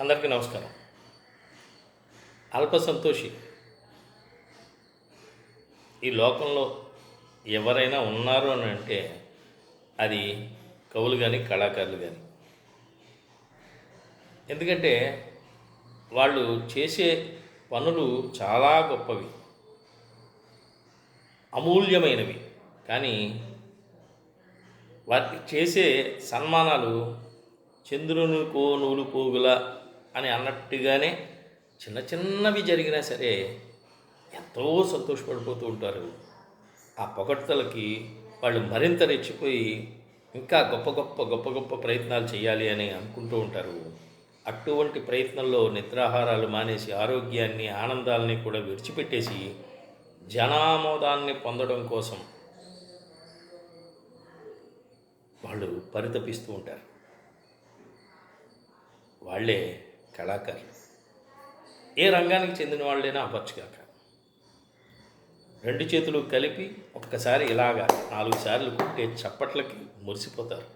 అందరికీ నమస్కారం. అల్ప సంతోషి ఈ లోకంలో ఎవరైనా ఉన్నారు అని అంటే అది కవులు కానీ కళాకారులు కానీ ఎందుకంటే వాళ్ళు చేసే పనులు చాలా గొప్పవి. అమూల్యమైనవి. కానీ వాటికి చేసే సన్మానాలు చంద్రుని కో నూలు పోగుల అని అన్నట్టుగానే చిన్న చిన్నవి జరిగినా సరే ఎంతో సంతోషపడిపోతూ ఉంటారు. ఆ పొగడ్తలకి వాళ్ళు మరింత రెచ్చిపోయి ఇంకా గొప్ప గొప్ప గొప్ప గొప్ప ప్రయత్నాలు చేయాలి అని అనుకుంటూ ఉంటారు. అటువంటి ప్రయత్నంలో నిద్రాహారాలు మానేసి ఆరోగ్యాన్ని ఆనందాలని కూడా విడిచిపెట్టేసి జనామోదాన్ని పొందడం కోసం వాళ్ళు పరితపిస్తూ ఉంటారు. వాళ్ళే కళాకారులు ఏ రంగానికి చెందిన వాళ్ళైనా అవ్వచ్చుగాక రెండు చేతులు కలిపి ఒక్కసారి ఇలాగా నాలుగు సార్లు కొట్టే చప్పట్లకి మురిసిపోతారు.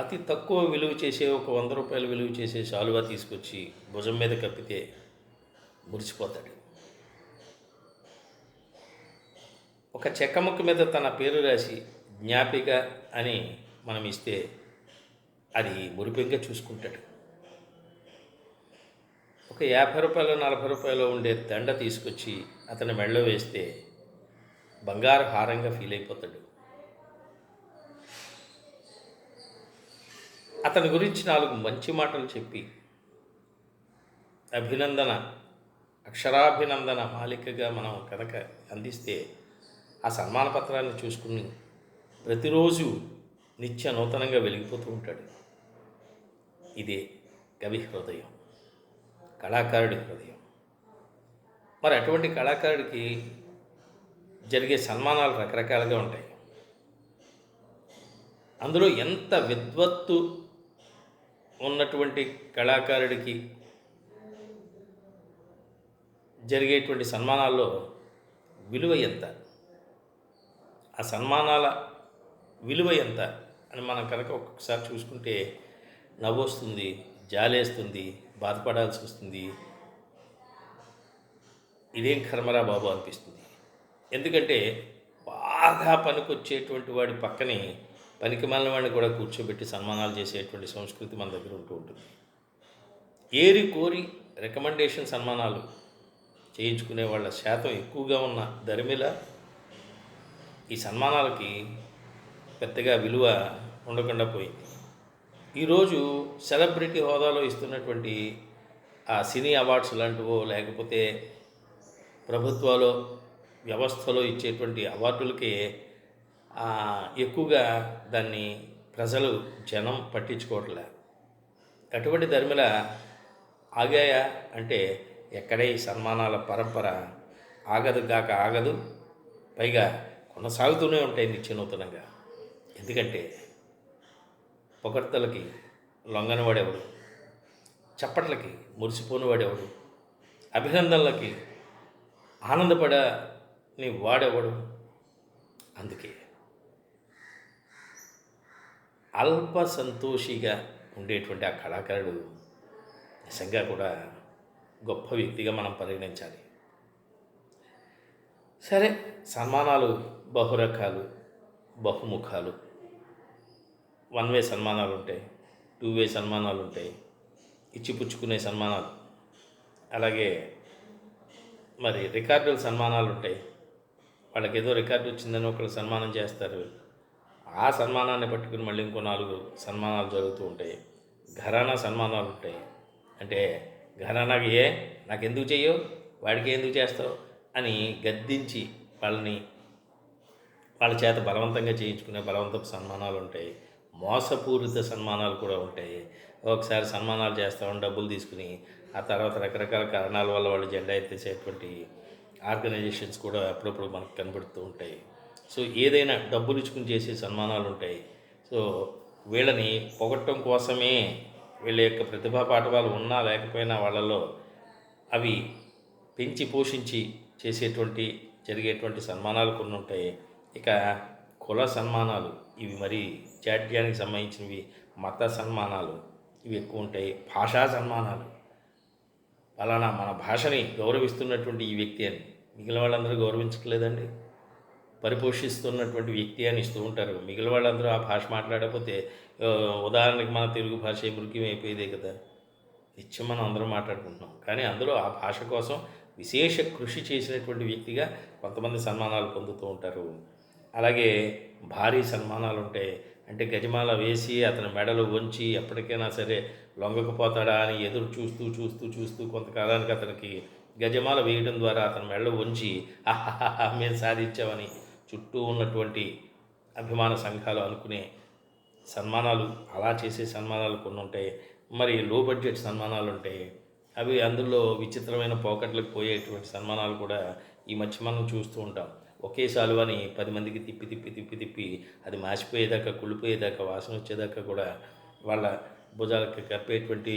అతి తక్కువ విలువ చేసే ఒక వంద రూపాయలు విలువ చేసే శాలువా తీసుకొచ్చి భుజం మీద కప్పితే మురిసిపోతాడు. ఒక చెక్క ముక్క మీద తన పేరు రాసి జ్ఞాపిక అని మనం ఇస్తే అది మురిపెంగా చూసుకుంటాడు. ఒక యాభై రూపాయలు నలభై రూపాయలు ఉండే దండ తీసుకొచ్చి అతని మెళ్ళ వేస్తే బంగారు హారంగా ఫీల్ అయిపోతాడు. అతని గురించి నాలుగు మంచి మాటలు చెప్పి అభినందన అక్షరాభినందన మాలికగా మనం కనుక అందిస్తే ఆ సన్మాన పత్రాన్ని చూసుకుని ప్రతిరోజు నిత్య నూతనంగా వెలిగిపోతూ ఉంటాడు. ఇదే కవి హృదయం కళాకారుడి హృదయం. మరి అటువంటి కళాకారుడికి జరిగే సన్మానాలు రకరకాలుగా ఉంటాయి. అందులో ఎంత విద్వత్తు ఉన్నటువంటి కళాకారుడికి జరిగేటువంటి సన్మానాల్లో విలువ ఎంత? ఆ సన్మానాల విలువ ఎంత అని మనం కనుక ఒక్కొక్కసారి చూసుకుంటే నవ్వొస్తుంది జాలేస్తుంది బాధపడాల్సి వస్తుంది. ఇదేం కర్మరా బాబు అనిపిస్తుంది. ఎందుకంటే బాగా పనికొచ్చేటువంటి వాడి పక్కనే పనికి మాలిన వాడిని కూడా కూర్చోబెట్టి సన్మానాలు చేసేటువంటి సంస్కృతి మన దగ్గర ఉంటూ ఉంటుంది. ఏరి కోరి రికమెండేషన్ సన్మానాలు చేయించుకునే వాళ్ళ శాతం ఎక్కువగా ఉన్న ధర్మిల ఈ సన్మానాలకి పెద్దగా విలువ ఉండకుండా పోయింది. ఈరోజు సెలబ్రిటీ హోదాలో ఇస్తున్నటువంటి ఆ సినీ అవార్డ్స్ లాంటివో లేకపోతే ప్రభుత్వాలు వ్యవస్థలో ఇచ్చేటువంటి అవార్డులకి ఎక్కువగా దాన్ని ప్రజలు జనం పట్టించుకోవట్లే. అటువంటి ధర్మిల ఆగాయా అంటే ఎక్కడే ఈ సన్మానాల పరంపర ఆగదు గాక ఆగదు. పైగా కొనసాగుతూనే ఉంటాయి నిత్యనూతనంగా. ఎందుకంటే పొగడ్తలకి లొంగనివాడెవడు చప్పట్లకి మురిసిపోనివాడెవడు? అభినందనలకి అభినందనలకి ఆనందపడని వాడెవడు? అందుకే అల్ప సంతోషిగా ఉండేటువంటి ఆ కళాకారుడు నిజంగా కూడా గొప్ప వ్యక్తిగా మనం పరిగణించాలి. సరే సన్మానాలు బహురకాలు బహుముఖాలు. వన్ వే సన్మానాలు ఉంటాయి టూ వే సన్మానాలు ఉంటాయి ఇచ్చిపుచ్చుకునే సన్మానాలు. అలాగే మరి రికార్డుల సన్మానాలు ఉంటాయి. వాళ్ళకి ఏదో రికార్డు వచ్చిందని ఒకరు సన్మానం చేస్తారు. ఆ సన్మానాన్ని పట్టుకుని మళ్ళీ ఇంకో నాలుగు సన్మానాలు జరుగుతూ ఉంటాయి. ఘరానా సన్మానాలు ఉంటాయి. అంటే ఘరానాకి ఏ నాకు ఎందుకు చెయ్యవు వాడికి ఎందుకు చేస్తావు అని గద్దించి వాళ్ళని వాళ్ళ చేత బలవంతంగా చేయించుకునే బలవంతపు సన్మానాలు ఉంటాయి. మోసపూరిత సన్మానాలు కూడా ఉంటాయి. ఒకసారి సన్మానాలు చేస్తామని డబ్బులు తీసుకుని ఆ తర్వాత రకరకాల కారణాల వల్ల వాళ్ళు జెండా ఎత్తేసేటువంటి ఆర్గనైజేషన్స్ కూడా అప్పుడప్పుడు మనకు కనబడుతూ ఉంటాయి. సో ఏదైనా డబ్బులు ఇచ్చుకుని చేసే సన్మానాలు ఉంటాయి. సో వీళ్ళని పొగట్టం కోసమే వీళ్ళ యొక్క ప్రతిభా పాఠవాలు ఉన్నా లేకపోయినా వాళ్ళలో అవి పెంచి పోషించి చేసేటువంటి జరిగేటువంటి సన్మానాలు కొన్ని ఉంటాయి. ఇక కుల సన్మానాలు ఇవి మరి జాడ్యానికి సంబంధించినవి మత సన్మానాలు ఇవి ఎక్కువ ఉంటాయి భాషా సన్మానాలు. అలానా మన భాషని గౌరవిస్తున్నటువంటి ఈ వ్యక్తి అని మిగిలిన వాళ్ళందరూ గౌరవించట్లేదండి. పరిపోషిస్తున్నటువంటి వ్యక్తి అని ఇస్తూ ఉంటారు. మిగిలిన వాళ్ళందరూ ఆ భాష మాట్లాడకపోతే ఉదాహరణకి మన తెలుగు భాష మృగ్యం అయిపోయేదే కదా. నిత్యం మనం అందరం మాట్లాడుకుంటున్నాం. కానీ అందులో ఆ భాష కోసం విశేష కృషి చేసినటువంటి వ్యక్తిగా కొంతమంది సన్మానాలు పొందుతూ ఉంటారు. అలాగే భారీ సన్మానాలు ఉంటాయి అంటే గజమాల వేసి అతని మెడలు వంచి ఎప్పటికైనా సరే లొంగకపోతాడా అని ఎదురు చూస్తూ చూస్తూ చూస్తూ కొంతకాలానికి అతనికి గజమాల వేయడం ద్వారా అతని మెడలో వంచి ఆహాహా మేము సాధించామని చుట్టూ ఉన్నటువంటి అభిమాన సంఘాలు అనుకునే సన్మానాలు అలా చేసే సన్మానాలు కొన్ని ఉంటాయి మరి లో బడ్జెట్ సన్మానాలు ఉంటాయి. అవి అందులో విచిత్రమైన పోకట్లకు పోయేటువంటి సన్మానాలు కూడా ఈ మధ్య మనం చూస్తూ ఉంటాం. ఒకే సాలువని పది మందికి తిప్పి తిప్పి తిప్పి తిప్పి అది మాసిపోయేదాకా కుళ్ళిపోయేదాకా వాసన వచ్చేదాకా కూడా వాళ్ళ భుజాలకు కప్పేటువంటి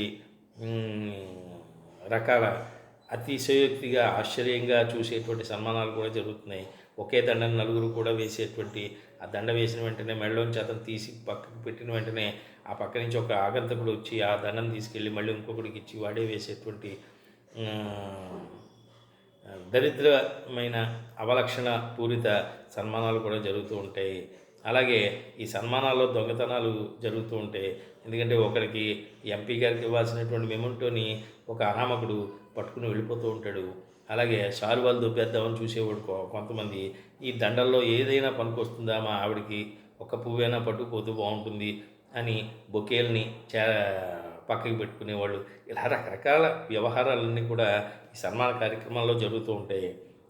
రకాల అతిశయోక్తిగా ఆశ్చర్యంగా చూసేటువంటి సన్మానాలు కూడా జరుగుతున్నాయి. ఒకే దండను నలుగురు కూడా వేసేటువంటి ఆ దండ వేసిన వెంటనే మెడలోంచి అతను తీసి పక్కకు పెట్టిన వెంటనే ఆ పక్క నుంచి ఒక ఆగంతకుడు వచ్చి ఆ దండను తీసుకెళ్ళి మళ్ళీ ఇంకొకడికి ఇచ్చి వాడే వేసేటువంటి దరిద్రమైన అవలక్షణ పూరిత సన్మానాలు కూడా జరుగుతూ ఉంటాయి. అలాగే ఈ సన్మానాల్లో దొంగతనాలు జరుగుతూ ఉంటాయి. ఎందుకంటే ఒకరికి ఎంపీ గారికి ఇవ్వాల్సినటువంటి మెమంటోని ఒక అనామకుడు పట్టుకుని వెళ్ళిపోతూ ఉంటాడు. అలాగే శాలువాలు దొబ్బేద్దామని చూసేవాడు కొంతమంది. ఈ దండల్లో ఏదైనా పనికొస్తుందా మా ఆవిడకి? ఒక పువ్వైనా పట్టుకుపోతూ బాగుంటుంది అని బొకేల్ని చే పక్కకి పెట్టుకునేవాళ్ళు. ఇలా రకరకాల వ్యవహారాలన్నీ కూడా ఈ సన్మాన కార్యక్రమాల్లో జరుగుతూ ఉంటాయి.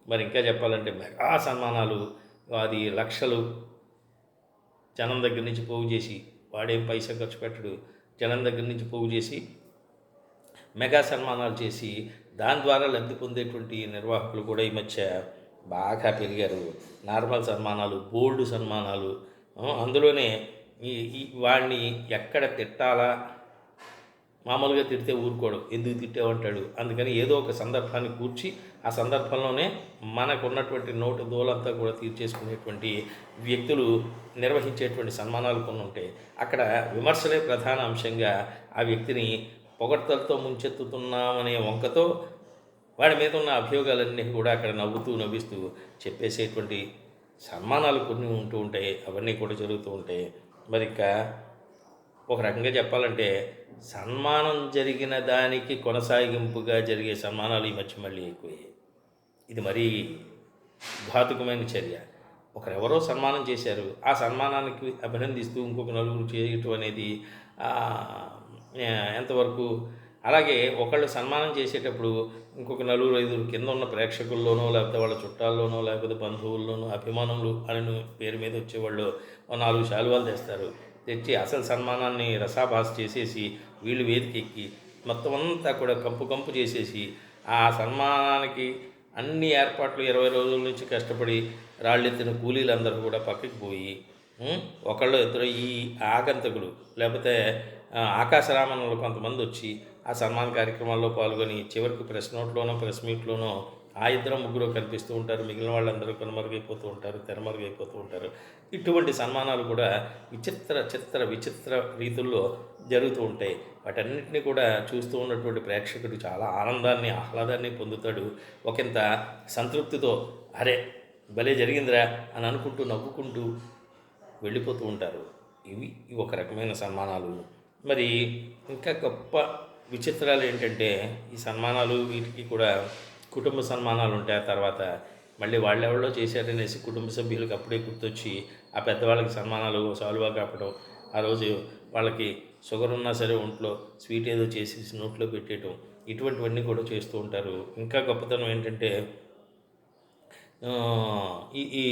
మరి ఇంకా చెప్పాలంటే మెగా సన్మానాలు అది లక్షలు జనం దగ్గర నుంచి పోగు చేసి వాడేం పైసా ఖర్చు పెట్టడు. జనం దగ్గర నుంచి పోగు చేసి మెగా సన్మానాలు చేసి దాని ద్వారా లబ్ధి పొందేటువంటి నిర్వాహకులు కూడా ఈ మధ్య బాగా పెరిగారు. నార్మల్ సన్మానాలు బోల్డ్ సన్మానాలు అందులోనే ఈ వాడిని ఎక్కడ తిట్టాలా మామూలుగా తిడితే ఊరుకోడు. ఎందుకు తిట్టావంటాడు? అందుకని ఏదో ఒక సందర్భాన్ని కూర్చి ఆ సందర్భంలోనే మనకున్నటువంటి నోటు దోలంతా కూడా తీర్చేసుకునేటువంటి వ్యక్తులు నిర్వహించేటువంటి సన్మానాలు కొన్ని ఉంటాయి. అక్కడ విమర్శలే ప్రధాన అంశంగా ఆ వ్యక్తిని పొగడ్తలతో ముంచెత్తుతున్నామనే వంకతో వాడి మీద ఉన్న అభియోగాలన్నీ కూడా అక్కడ నవ్వుతూ నవ్విస్తూ చెప్పేసేటువంటి సన్మానాలు కొన్ని ఉంటూ ఉంటాయి. అవన్నీ కూడా జరుగుతూ ఉంటాయి. మరి ఇంకా ఒక రకంగా చెప్పాలంటే సన్మానం జరిగిన దానికి కొనసాగింపుగా జరిగే సన్మానాలు ఈ మధ్య మళ్ళీ ఎక్కువయ్యాయి. ఇది మరీ ఘాతుకమైన చర్య. ఒకరెవరో సన్మానం చేశారు. ఆ సన్మానానికి అభినందిస్తూ ఇంకొక నలుగురు చేయటం అనేది ఎంతవరకు అలాగే ఒకళ్ళు సన్మానం చేసేటప్పుడు ఇంకొక నలుగురు ఐదుగురు కింద ఉన్న ప్రేక్షకుల్లోనో లేకపోతే వాళ్ళ చుట్టాల్లోనో లేకపోతే బంధువుల్లోనో అభిమానులు అని పేరు మీద వచ్చేవాళ్ళు నాలుగు శాలువాలు తెస్తారు. తెచ్చి అసలు సన్మానాన్ని రసాభాస్ చేసేసి వీళ్ళు వేదికెక్కి మొత్తం అంతా కూడా కంపు కంపు చేసేసి ఆ సన్మానానికి అన్ని ఏర్పాట్లు ఇరవై రోజుల నుంచి కష్టపడి రాళ్ళెత్తిన కూలీలందరూ కూడా పక్కకి పోయి ఒకళ్ళు ఇద్దరు ఈ ఆగంతకులు లేకపోతే ఆ, ఆకాశరామణంలో కొంతమంది వచ్చి ఆ సన్మాన కార్యక్రమాల్లో పాల్గొని చివరికి ప్రెస్ నోట్లోనో ప్రెస్ మీట్లోనో ఆ ఇద్దరు ముగ్గురు కనిపిస్తూ ఉంటారు. మిగిలిన వాళ్ళందరూ కనుమరుగైపోతూ ఉంటారు తెరమరుగైపోతూ ఉంటారు. ఇటువంటి సన్మానాలు కూడా విచిత్ర చిత్ర విచిత్ర రీతుల్లో జరుగుతూ ఉంటాయి. వాటన్నిటిని కూడా చూస్తూ ఉన్నటువంటి ప్రేక్షకుడు చాలా ఆనందాన్ని ఆహ్లాదాన్ని పొందుతాడు. ఒకంత సంతృప్తితో అరే భలే జరిగిందిరా అని అనుకుంటూ నవ్వుకుంటూ వెళ్ళిపోతూ ఉంటారు. ఇవి ఇవి ఒక రకమైన సన్మానాలు. మరి ఇంకా గొప్ప విచిత్రాలు ఏంటంటే ఈ సన్మానాలు వీటికి కూడా కుటుంబ సన్మానాలు ఉంటాయి ఆ తర్వాత మళ్ళీ వాళ్ళెవరో చేశారనేసి కుటుంబ సభ్యులకు అప్పుడే గుర్తొచ్చి ఆ పెద్దవాళ్ళకి సన్మానాలు సాల్వా కాపడం ఆ రోజు వాళ్ళకి షుగర్ ఉన్నా సరే ఒంట్లో స్వీట్ ఏదో చేసి నోట్లో పెట్టేయటం ఇటువంటివన్నీ కూడా చేస్తూ ఉంటారు. ఇంకా గొప్పతనం ఏంటంటే ఈ ఈ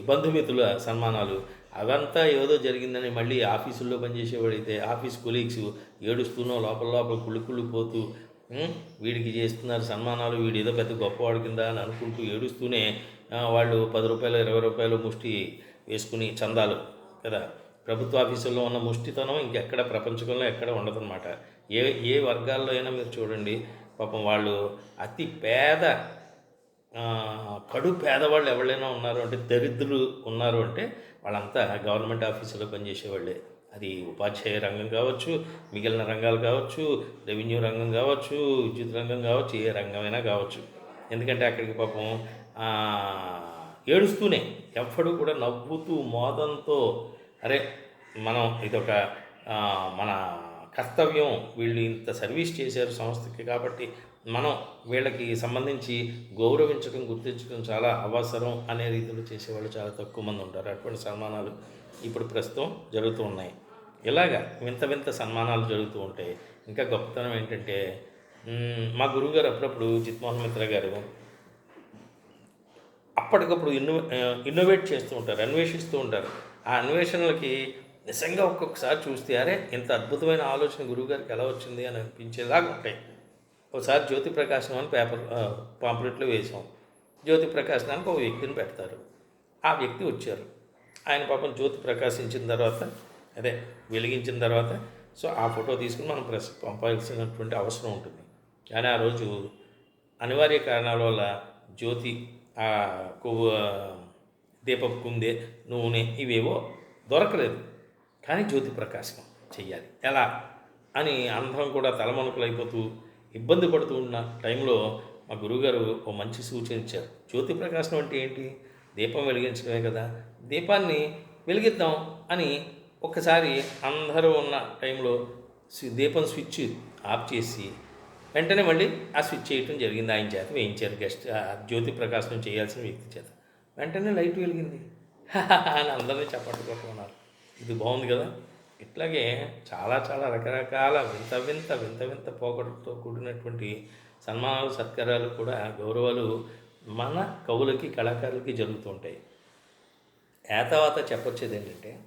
బంధుమిత్రుల సన్మానాలు అవంతా ఏదో జరిగిందని మళ్ళీ ఆఫీసుల్లో పనిచేసేవాడైతే ఆఫీస్ కొలీగ్స్ ఏడుస్తూనో లోపల లోపల కుళ్ళి కుళ్ళిపోతూ వీడికి చేస్తున్నారు సన్మానాలు వీడు ఏదో పెద్ద గొప్పవాడి కింద అని అనుకుంటూ ఏడుస్తూనే వాళ్ళు పది రూపాయలు ఇరవై రూపాయలు ముష్టి వేసుకుని చందాలు కదా? ప్రభుత్వ ఆఫీసుల్లో ఉన్న ముష్టితనం ఇంకెక్కడ ప్రపంచంలో ఎక్కడ ఉండదన్నమాట. ఏ ఏ వర్గాల్లో అయినా మీరు చూడండి పాపం వాళ్ళు అతి పేద కడు పేదవాళ్ళు ఎవరైనా ఉన్నారు అంటే దరిద్రులు ఉన్నారు అంటే వాళ్ళంతా గవర్నమెంట్ ఆఫీసులో పనిచేసేవాళ్ళే. అది ఉపాధ్యాయ రంగం కావచ్చు మిగిలిన రంగాలు కావచ్చు రెవెన్యూ రంగం కావచ్చు విద్యుత్ రంగం కావచ్చు ఏ రంగమైనా కావచ్చు. ఎందుకంటే అక్కడికి పాపం ఏడుస్తూనే ఎవ్వడు కూడా నవ్వుతూ మోదంతో అరే మనం ఇదొక మన కర్తవ్యం వీళ్ళు ఇంత సర్వీస్ చేశారు సంస్థకి కాబట్టి మనం వీళ్ళకి సంబంధించి గౌరవించడం గుర్తించడం చాలా అవసరం అనే రీతిలో చేసేవాళ్ళు చాలా తక్కువ మంది ఉంటారు. అటువంటి సన్మానాలు ఇప్పుడు ప్రస్తుతం జరుగుతూ ఉన్నాయి. ఇలాగా వింత వింత సన్మానాలు జరుగుతూ ఉంటాయి ఇంకా గొప్పతనం ఏంటంటే మా గురువుగారు అప్పుడప్పుడు చిత్మోహన్ మిత్ర గారు అప్పటికప్పుడు ఇన్నో ఇన్నోవేట్ చేస్తూ ఉంటారు అన్వేషిస్తూ ఉంటారు. ఆ అన్వేషణలకి నిజంగా ఒక్కొక్కసారి చూస్తే అరే ఇంత అద్భుతమైన ఆలోచన గురువుగారికి ఎలా వచ్చింది అని అనిపించేలాగా ఉంటాయి. ఒకసారి జ్యోతి ప్రకాశనం అని పేపర్ పాంప్లెట్లో వేసాం జ్యోతి ప్రకాశనానికి ఒక వ్యక్తిని పెడతారు. ఆ వ్యక్తి వచ్చారు. ఆయన పాపం జ్యోతి ప్రకాశించిన తర్వాత అదే వెలిగించిన తర్వాత సో ఆ ఫోటో తీసుకుని మనం ప్రెస్ పంపాల్సినటువంటి అవసరం ఉంటుంది. కానీ ఆ రోజు అనివార్య కారణాల వల్ల జ్యోతి ఆ కొవ్వు దీపం దీపపు కుందే నూనె ఇవేవో దొరకలేదు. కానీ జ్యోతి ప్రకాశం చెయ్యాలి. ఎలా? అని అందరం కూడా తలమణుకులైపోతూ ఇబ్బంది పడుతూ ఉన్న టైంలో మా గురువుగారు ఓ మంచి సూచన ఇచ్చారు. జ్యోతి ప్రకాశం అంటే ఏంటి? దీపం వెలిగించడమే కదా. దీపాన్ని వెలిగిద్దాం అని ఒక్కసారి అందరూ ఉన్న టైంలో దీపం స్విచ్ ఆఫ్ చేసి వెంటనే మళ్ళీ ఆ స్విచ్ చేయటం జరిగింది. ఆయన చేత వేయించారు గెస్ట్ జ్యోతి ప్రకాశం చేయాల్సిన వ్యక్తి చేత. వెంటనే లైట్ వెలిగింది. అని అందరినీ చప్పట్లు ఇది బాగుంది కదా. ఇట్లాగే చాలా చాలా రకరకాల వింత వింత వింత వింత పోకడతో కూడినటువంటి సన్మానాలు సత్కారాలు కూడా గౌరవాలు మన కవులకి కళాకారులకి జరుగుతూ ఉంటాయి. ఆ చెప్పొచ్చేది ఏంటంటే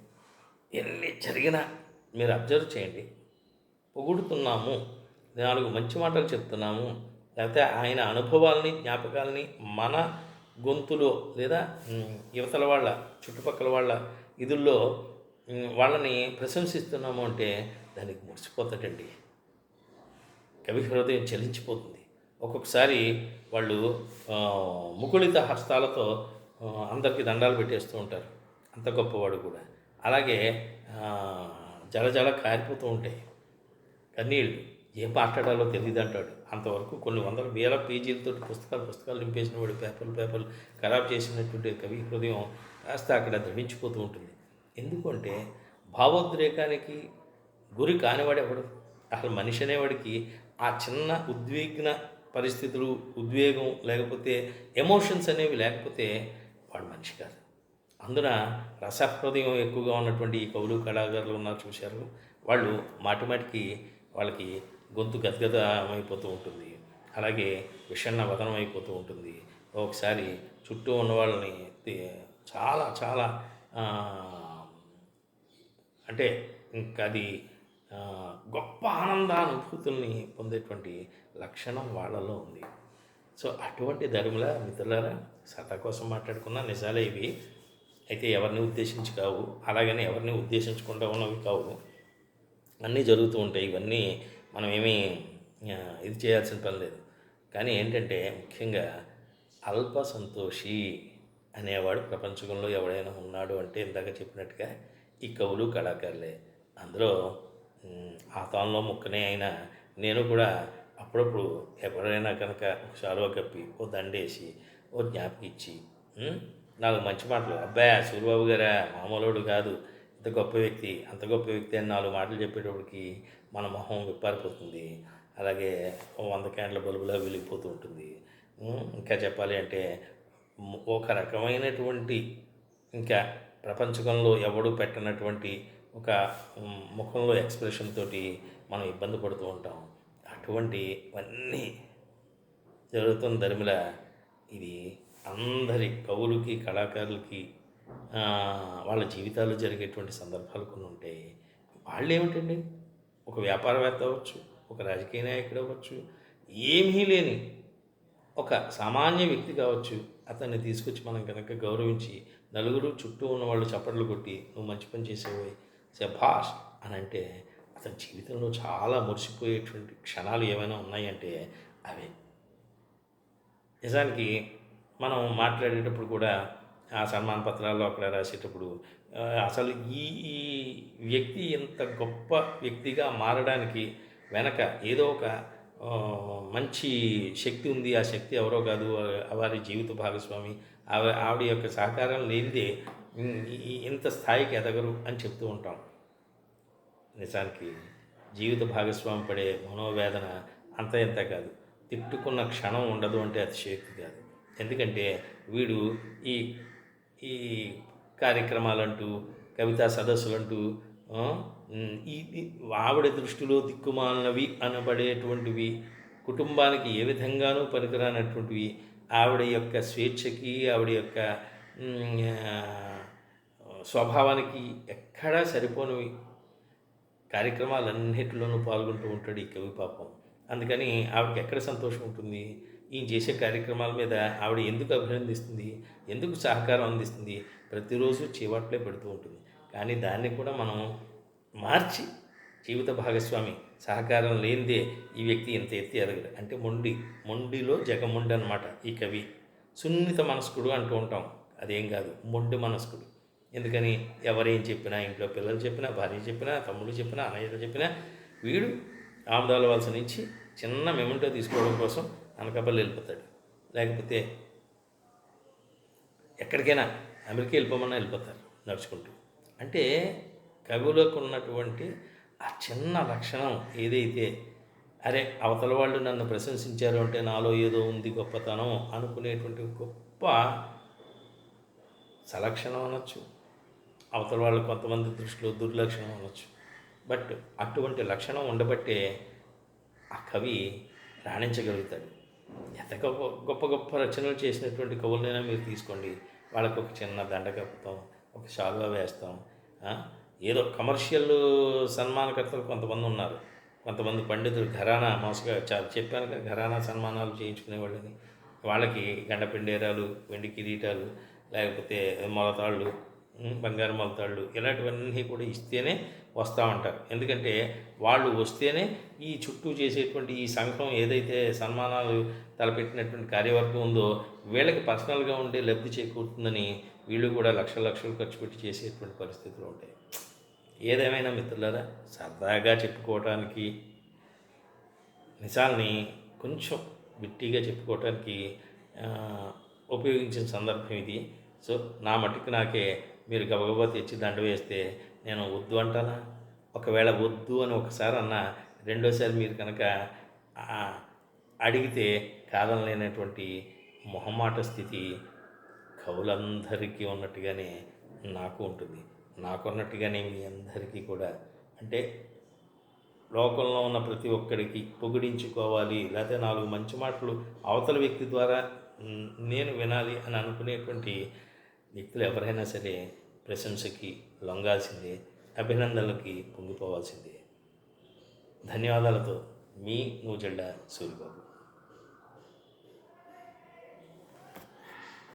ఎన్ని జరిగినా మీరు అబ్జర్వ్ చేయండి. పొగుడుతున్నాము. నాలుగు మంచి మాటలు చెప్తున్నాము. లేకపోతే ఆయన అనుభవాల్ని జ్ఞాపకాలని మన గొంతులో లేదా యువతల వాళ్ళ చుట్టుపక్కల వాళ్ళ ఇదుల్లో వాళ్ళని ప్రశంసిస్తున్నాము అంటే దానికి మురిసిపోతాడండి. కవి హృదయం చెల్లించిపోతుంది ఒక్కొక్కసారి వాళ్ళు ముకుళిత హస్తాలతో అందరికీ దండాలు పెట్టేస్తూ ఉంటారు. అంత గొప్పవాడు కూడా. అలాగే జలజల జల జల కారిపోతూ ఉంటాయి. కన్నీళ్ళు ఏం మాట్లాడాలో తెలియదు అంటాడు. అంతవరకు కొన్ని వందల వేల పేజీలతో పుస్తకాలు పుస్తకాలు నింపేసిన వాడు పేపర్లు పేపర్లు ఖరాబ్ చేసినటువంటి కవి హృదయం కాస్త అక్కడ ద్రవించిపోతూ ఉంటుంది. ఎందుకంటే భావోద్రేకానికి గురి కానివాడు ఎవడు? అసలు మనిషి అనేవాడికి ఆ చిన్న ఉద్విగ్న పరిస్థితులు ఉద్వేగం లేకపోతే ఎమోషన్స్ అనేవి లేకపోతే వాడు మనిషి కాదు. అందున రసహృదయం ఎక్కువగా ఉన్నటువంటి ఈ కవులు కళాకారులు ఉన్నారు చూశారు. వాళ్ళు మాటి మాటికి వాళ్ళకి గొంతు గద్గదమైపోతూ ఉంటుంది. అలాగే విషన్న వదనం అయిపోతూ ఉంటుంది. ఒకసారి చుట్టూ ఉన్న వాళ్ళని చాలా చాలా అంటే ఇంకా అది గొప్ప గొప్ప ఆనందానుభూతుల్ని పొందేటువంటి లక్షణం వాళ్ళలో ఉంది. సో అటువంటి ధర్మల మిత్రులారా సత కోసం మాట్లాడుకున్న నిజాలే ఇవి. అయితే ఎవరిని ఉద్దేశించి కావు అలాగని ఎవరిని ఉద్దేశించకుండా ఉన్నవి కావు. అన్నీ జరుగుతూ ఉంటాయి. ఇవన్నీ మనం ఏమీ ఇది చేయాల్సిన పని లేదు. కానీ ఏంటంటే ముఖ్యంగా అల్ప సంతోషి అనేవాడు ప్రపంచంలో ఎవడైనా ఉన్నాడు అంటే ఇందాక చెప్పినట్టుగా ఈ కవులు కళాకారులే. అందులో ఆ తానులో ముక్కనే అయినా నేను కూడా అప్పుడప్పుడు ఎవరైనా కనుక ఒక శాలువ కప్పి ఓ దండేసి ఓ జ్ఞాపకిచ్చి నాలుగు మంచి మాటలు. అబ్బాయి సూర్యబాబు గారా మామూలుడు కాదు. ఇంత గొప్ప వ్యక్తి అంత గొప్ప వ్యక్తి అని నాలుగు మాటలు చెప్పేటప్పటికి మన మొహం విప్పారిపోతుంది. అలాగే వంద క్యాండ్ల బల్బులా వెలిగిపోతూ ఉంటుంది. ఇంకా చెప్పాలి అంటే ఒక రకమైనటువంటి ఇంకా ప్రపంచకంలో ఎవడు పెట్టనటువంటి ఒక ముఖంలో ఎక్స్ప్రెషన్ తోటి మనం ఇబ్బంది పడుతూ ఉంటాం. అటువంటివన్నీ జరుగుతున్న ధర్మిల ఇది అందరి కవులకి కళాకారులకి వాళ్ళ జీవితాల్లో జరిగేటువంటి సందర్భాలు కొన్ని ఉంటాయి వాళ్ళు ఏమిటండి? ఒక వ్యాపారవేత్త అవ్వచ్చు ఒక రాజకీయ నాయకుడు అవ్వచ్చు ఏమీ లేని ఒక సామాన్య వ్యక్తి కావచ్చు అతన్ని తీసుకొచ్చి మనం కనుక గౌరవించి నలుగురు చుట్టూ ఉన్న వాళ్ళు చప్పట్లు కొట్టి నువ్వు మంచి పని చేసేవోయ్ శభాష్ అని అంటే అతని జీవితంలో చాలా మురిసిపోయేటువంటి క్షణాలు ఏమైనా ఉన్నాయంటే అవే. నిజానికి మనం మాట్లాడేటప్పుడు కూడా ఆ సన్మాన పత్రాల్లో అక్కడ రాసేటప్పుడు అసలు ఈ ఈ వ్యక్తి ఇంత గొప్ప వ్యక్తిగా మారడానికి వెనక ఏదో ఒక మంచి శక్తి ఉంది. ఆ శక్తి ఎవరో కాదు. వారి జీవిత భాగస్వామి. ఆవి- ఆవిడ యొక్క సహకారం లేనిదే ఇంత స్థాయికి ఎదగరు అని చెప్తూ ఉంటాం. నిజానికి జీవిత భాగస్వామి పడే మనోవేదన అంత ఇంత కాదు. తిట్టుకున్న క్షణం ఉండదు అంటే అతిశయోక్తి కాదు. ఎందుకంటే వీడు ఈ ఈ కార్యక్రమాలంటూ కవితా సదస్సులంటూ ఇది ఈ ఆవిడ దృష్టిలో దిక్కుమాలినవి అనబడేటువంటివి కుటుంబానికి ఏ విధంగానూ పనికిరానటువంటివి ఆవిడ యొక్క స్వేచ్ఛకి ఆవిడ యొక్క స్వభావానికి ఎక్కడా సరిపోనివి. కార్యక్రమాలన్నిటిలోనూ పాల్గొంటూ ఉంటాడు ఈ కవి పాపం. అందుకని ఆవిడకి ఎక్కడ సంతోషం ఉంటుంది? ఈయన చేసే కార్యక్రమాల మీద ఆవిడ ఎందుకు అభినందిస్తుంది ఎందుకు సహకారం అందిస్తుంది ప్రతిరోజు చీవాట్లే పెడుతూ ఉంటుంది. కానీ దాన్ని కూడా మనం మార్చి జీవిత భాగస్వామి సహకారం లేనిదే ఈ వ్యక్తి ఇంత ఎత్తి ఎదగడు. అంటే మొండి మొండిలో జగముండి అనమాట ఈ కవి. సున్నిత మనస్కుడు అంటూ ఉంటాం. అదేం కాదు మొండి మనస్కుడు. ఎందుకని? ఎవరేం చెప్పినా ఇంట్లో పిల్లలు చెప్పినా భార్య చెప్పినా తమ్ముడు చెప్పినా అన్నయ్యలు చెప్పినా వీడు ఆముదాల వలస నుంచి చిన్న మెమెంటో తీసుకోవడం కోసం అనకాపల్లి వెళ్ళిపోతాడు. లేకపోతే ఎక్కడికైనా అమెరికా వెళ్ళిపోమన్నా వెళ్ళిపోతారు నడుచుకుంటూ. అంటే కవిలోకి ఉన్నటువంటి ఆ చిన్న లక్షణం ఏదైతే అరే అవతల వాళ్ళు నన్ను ప్రశంసించారు అంటే నాలో ఏదో ఉంది గొప్పతనం అనుకునేటువంటి గొప్ప సలక్షణం అనొచ్చు. అవతల వాళ్ళు కొంతమంది దృష్టిలో దుర్లక్షణం అనొచ్చు. బట్ అటువంటి లక్షణం ఉండబట్టే ఆ కవి రాణించగలుగుతాడు. ఎంత గొప్ప గొప్ప గొప్ప రచనలు చేసినటువంటి కవులనైనా మీరు తీసుకోండి. వాళ్ళకి ఒక చిన్న దండ కప్పుతాం ఒక షాల్వా వేస్తాం. ఏదో కమర్షియల్ సన్మానకర్తలు కొంతమంది ఉన్నారు. కొంతమంది పండితులు ఘరానా మోసగా చాలా చెప్పాను కదా ఘరానా సన్మానాలు చేయించుకునేవాళ్ళని. వాళ్ళకి గండపిండేరాలు వెండి కిరీటాలు లేకపోతే మొలతాళ్ళు బంగారు మొలతాళ్ళు ఇలాంటివన్నీ కూడా ఇస్తేనే వస్తూ ఉంటారు. ఎందుకంటే వాళ్ళు వస్తేనే ఈ చుట్టూ చేసేటువంటి ఈ సంఘం ఏదైతే సన్మానాలు తలపెట్టినటువంటి కార్యవర్గం ఉందో వీళ్ళకి పర్సనల్గా ఉండే లబ్ధి చేకూరుతుందని వీళ్ళు కూడా లక్షల లక్షలు ఖర్చు పెట్టి చేసేటువంటి పరిస్థితులు ఉంటాయి. ఏదేమైనా మిత్రులారా సరదాగా చెప్పుకోవటానికి నిజాల్ని కొంచెం బిట్టిగా చెప్పుకోవటానికి ఉపయోగించిన సందర్భం ఇది. సో నా మట్టుకు నాకే మీరు గబగబా తెచ్చి దండ వేస్తే నేను వద్దు అంటానా? ఒకవేళ వద్దు అని ఒకసారి అన్నా రెండోసారి మీరు కనుక అడిగితే కాదనలేనటువంటి మొహమాట స్థితి కవులందరికీ ఉన్నట్టుగానే నాకు ఉంటుంది. నాకున్నట్టుగానే మీ అందరికీ కూడా. అంటే లోకంలో ఉన్న ప్రతి ఒక్కడికి పొగిడించుకోవాలి లేకపోతే నాలుగు మంచి మాటలు అవతల వ్యక్తి ద్వారా నేను వినాలి అని అనుకునేటువంటి వ్యక్తులు ఎవరైనా సరే ప్రశంసకి లొంగాల్సిందే అభినందనలకి పొంగిపోవాల్సిందే. ధన్యవాదాలతో మీ నూజెండ సూరిబాబు.